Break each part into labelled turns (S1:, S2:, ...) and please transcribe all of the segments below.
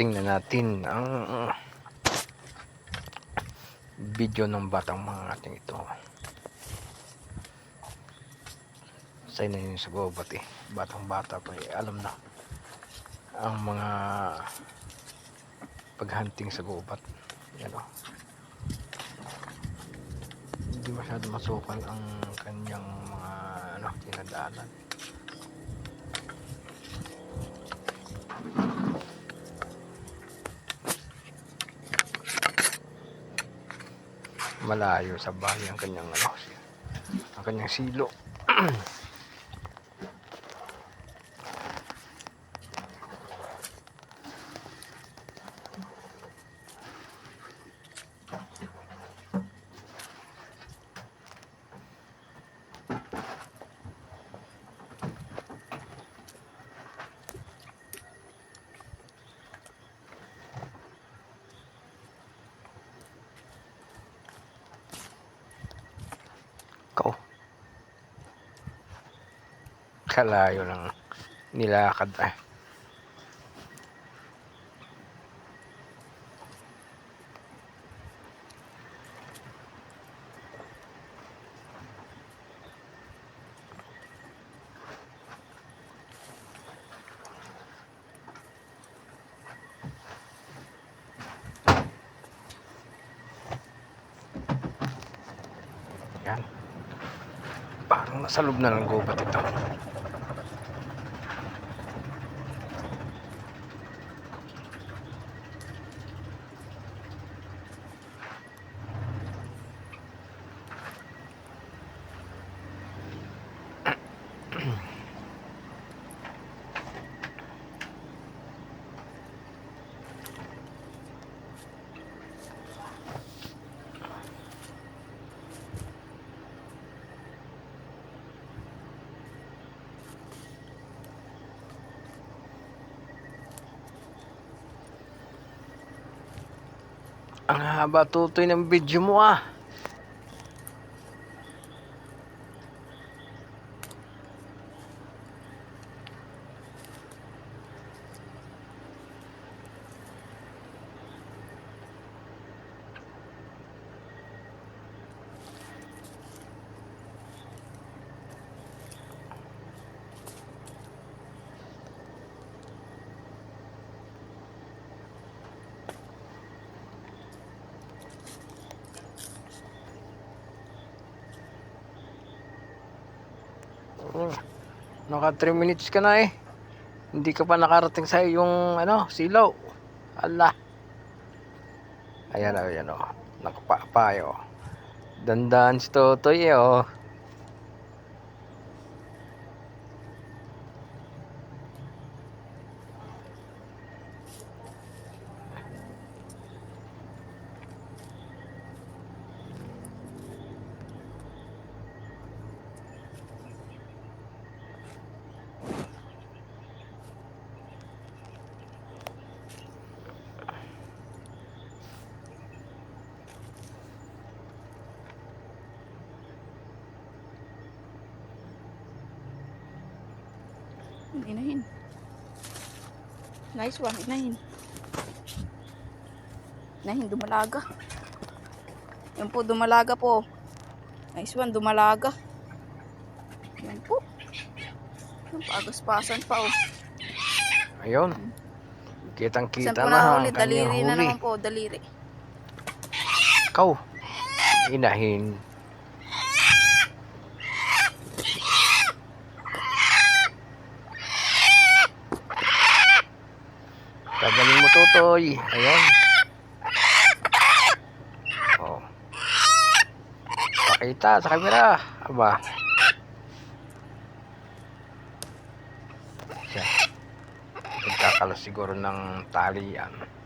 S1: tingnan natin ang video ng batang mga ating ito. Say na yun sa gubat eh. Batang bata pa eh. Alam na ang mga paghunting sa gubat. Yan o. Hindi masyado masukal ang kanyang mga ano, tinadaanan. Malayo sa bahay ang kanyang ano, ang kanyang silo. Kalayo lang nilakad eh. Yan. Parang nasa loob na ng gubat ito. Ang haba tutoy ng video mo ah. Oh, Naka 3 minutes ka na eh. Hindi ka pa nakarating sa yung ano, silaw. Ala. Ayan o, ayan o. Nakapapayo. Dandan si Totoy eh oh.
S2: Inahin. Nice one, inahin. Inahin, dumalaga. Yan po, dumalaga po. Nice one, dumalaga. Yan po. Yan, pagas-pasan pa oh.
S1: Ayun. Kitang
S2: Saan
S1: kita
S2: po
S1: na ang kanyang
S2: Daliri na
S1: huli.
S2: naman po, daliri.
S1: Kau. Inahin. Kagaling mo tutoy. Ayan. Oh. Pakita sa kamera. Aba. Siya. Nagkakalas siguro ng talian.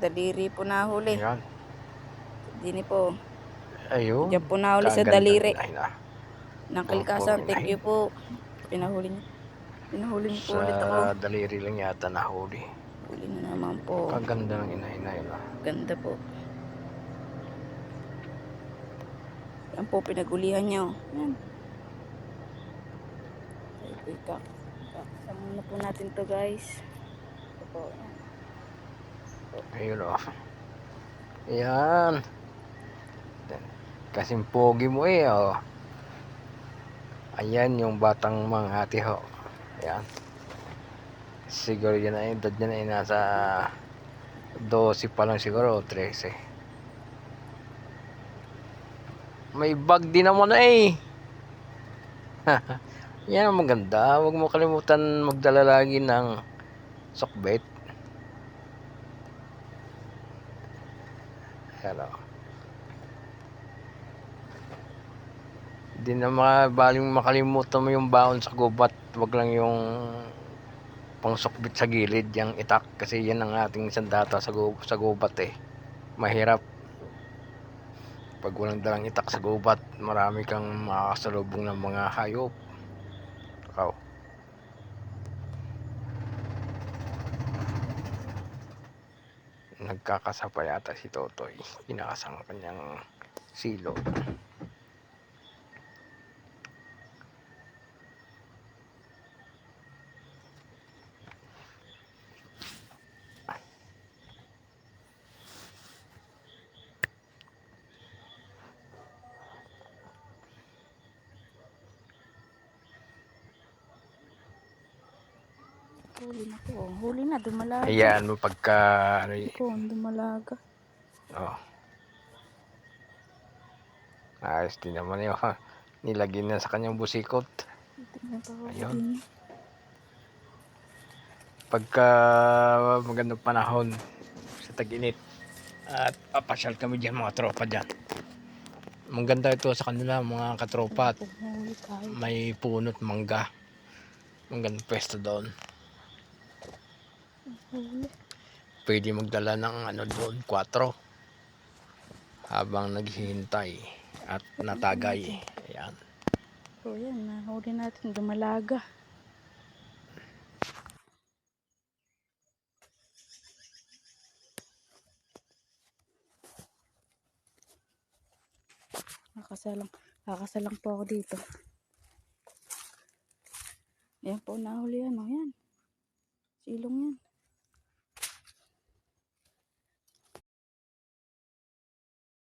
S2: Daliri po nahuli.
S1: Ayan.
S2: Dini po.
S1: Ayun.
S2: Diyan po nahuli sa daliri.
S1: inahina.
S2: Ng kalikasan. Thank you po. Pinahuli niyo. Pinahuli niyo po ulit ako.
S1: Sa daliri lang yata nahuli.
S2: Huli na naman po.
S1: Kaganda ng inahina yun. ah.
S2: Ganda po. Yan po, pinagulihan niyo. Yan. Ay, po, kak. Kakasama na po natin to guys. Ito po. Yan.
S1: Ayun o. Ayan. Kasing pogi mo eh oh. Ayan yung batang mga ate ho. Ayan. Siguro yun na edad niya na eh, nasa 12 pa lang siguro, o 13. May bag din naman na eh. Yan maganda. Huwag mo kalimutan magdala lagi ng sokbet. Hello. Di na makabaling makalimutan mo yung baon sa gubat. Wag lang yung pangsukbit sa gilid, yung itak. Kasi yan ang ating sandata sa, gu- sa gubat eh. Mahirap. Pag walang dalang itak sa gubat, marami kang makakasalubong ng mga hayop. Ikaw. Nagkakasapa yata si Totoy. Kinakasang kanyang silo.
S2: Huli na po. Huli na, dumalaga.
S1: Ayan mo pagka ano
S2: Po, dumalaga.
S1: oh. Ayos din naman yun. Nilagyan na sa kanyang busikot. Ayun. Pagka magandang panahon sa tag-init at papasyal kami dyan mga tropa dyan. Maganda ito sa kanila mga katropa may punot mangga. Magandang pwesto doon. Pwede magdala ng ano doon, 4 habang naghihintay at natagay. Ayan.
S2: So yan, nahuli natin dumalaga. Kakasalang, kakasalang po ako dito. Ayan po, nahuli yan. O yan. Silong yan.